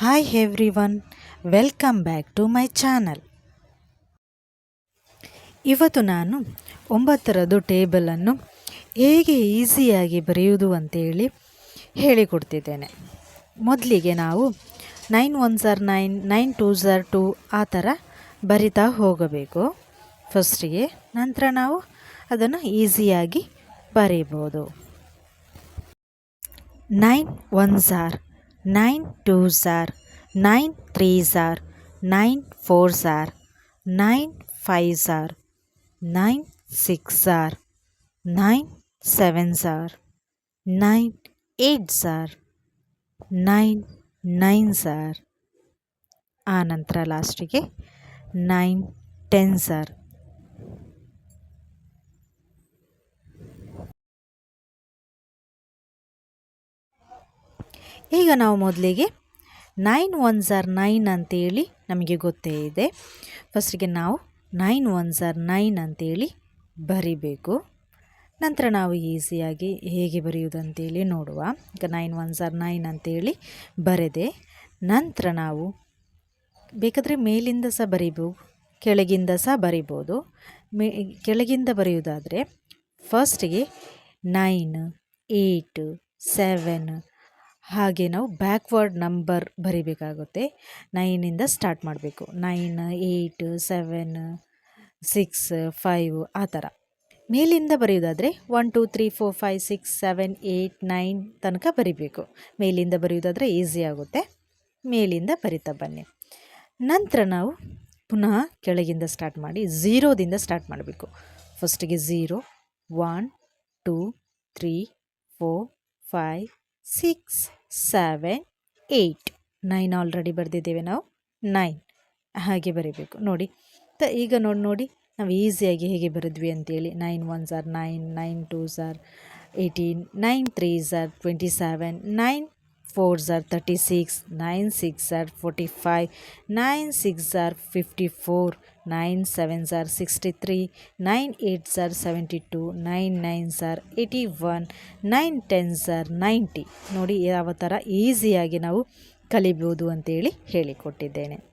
Hi every welcome back to my channel ಇವತ್ತು ನಾನು ಒಂಬತ್ತರದ್ದು ಟೇಬಲನ್ನು ಹೇಗೆ ಈಸಿಯಾಗಿ ಬರೆಯುವುದು ಅಂತೇಳಿ ಹೇಳಿಕೊಡ್ತಿದ್ದೇನೆ. ಮೊದಲಿಗೆ ನಾವು nine one ಝರ್ nine nine two ಝರ್ ಟೂ ಆ ಥರ ಬರಿತಾ ಹೋಗಬೇಕು. ಫಸ್ಟಿಗೆ ನಂತರ ನಾವು ಅದನ್ನು ಈಸಿಯಾಗಿ ಬರೀಬೋದು. Nine one ಝಾರ್ nine two ಝಾರ್, nine three ಝಾರ್, nine four ಝಾರ್, nine five ಝಾರ್, nine six ಝಾರ್, nine seven ಝಾರ್, nine eight ಝಾರ್, nine nine ಝಾರ್. ಆನಂತರ ಲಾಸ್ಟಿಗೆ ನೈನ್ ಟೆನ್ ಝಾರ್. ಈಗ ನಾವು ಮೊದಲಿಗೆ ನೈನ್ ಒನ್ ಝಾರ್ ನೈನ್ ಅಂತೇಳಿ ನಮಗೆ ಗೊತ್ತೇ ಇದೆ. ಫಸ್ಟಿಗೆ ನಾವು ನೈನ್ ಒನ್ ಝಾರ್ ನೈನ್ ಅಂತೇಳಿ ಬರಿಬೇಕು. ನಂತರ ನಾವು ಈಸಿಯಾಗಿ ಹೇಗೆ ಬರೆಯುವುದಂತೇಳಿ ನೋಡುವ. ಈಗ ನೈನ್ ಒನ್ ಝಾರ್ ನೈನ್ ಅಂತೇಳಿ ಬರೆದೆ. ನಂತರ ನಾವು ಬೇಕಾದರೆ ಮೇಲಿಂದ ಸಹ ಬರಿಬೋದು ಕೆಳಗಿಂದ ಸಹ ಬರಿಬೋದು. ಮೇ, ಕೆಳಗಿಂದ ಬರೆಯುವುದಾದರೆ ಫಸ್ಟಿಗೆ ನೈನ್ ಏಯ್ಟ್ ಸೆವೆನ್ ಹಾಗೆ ನಾವು ಬ್ಯಾಕ್ವರ್ಡ್ ನಂಬರ್ ಬರಿಬೇಕಾಗುತ್ತೆ. ನೈನಿಂದ ಸ್ಟಾರ್ಟ್ ಮಾಡಬೇಕು. Nine eight seven six five ಆ ಥರ. ಮೇಲಿಂದ ಬರೆಯೋದಾದರೆ one two three four five six seven eight nine ತನಕ ಬರಿಬೇಕು. ಮೇಲಿಂದ ಬರೆಯೋದಾದರೆ ಈಸಿ ಆಗುತ್ತೆ. ಮೇಲಿಂದ ಬರಿತಾ ಬನ್ನಿ. ನಂತರ ನಾವು ಪುನಃ ಕೆಳಗಿಂದ ಸ್ಟಾರ್ಟ್ ಮಾಡಿ ಝೀರೋದಿಂದ ಸ್ಟಾರ್ಟ್ ಮಾಡಬೇಕು. ಫಸ್ಟಿಗೆ zero one two three four five six, seven, eight. Nine already ಬರೆದಿದ್ದೇವೆ ನಾವು. ನೈನ್ ಹಾಗೆ ಬರೀಬೇಕು. ನೋಡಿ. ತ ಈಗ ನೋಡಿ ನೋಡಿ. ನಾವು ಈಸಿಯಾಗಿ ಹೇಗೆ ಬರೆದ್ವಿ ಅಂತೇಳಿ. Nine one ಝಾರ್ nine nine two sir eighteen nine three ಝಾರ್ ಟ್ವೆಂಟಿ ಸೆವೆನ್ ನೈನ್ ಫೋರ್ ಝಾರ್ ತರ್ಟಿ ಸಿಕ್ಸ್ ನೈನ್ ಸಿಕ್ಸ್ ಝಾರ್ ಫೋರ್ಟಿ ಫೈವ್ ನೈನ್ ಸಿಕ್ಸ್ ಝಾರ್ ಫಿಫ್ಟಿ ಫೋರ್ ನೈನ್ ಸೆವೆನ್ ಝಾರ್ sixty three nine eight ಝಾರ್ seventy two nine nine one nine ten ninety ನೋಡಿ ಯಾವ ಥರ ಈಸಿಯಾಗಿ ನಾವು ಕಲಿಬೋದು ಅಂತೇಳಿ ಹೇಳಿಕೊಟ್ಟಿದ್ದೇನೆ.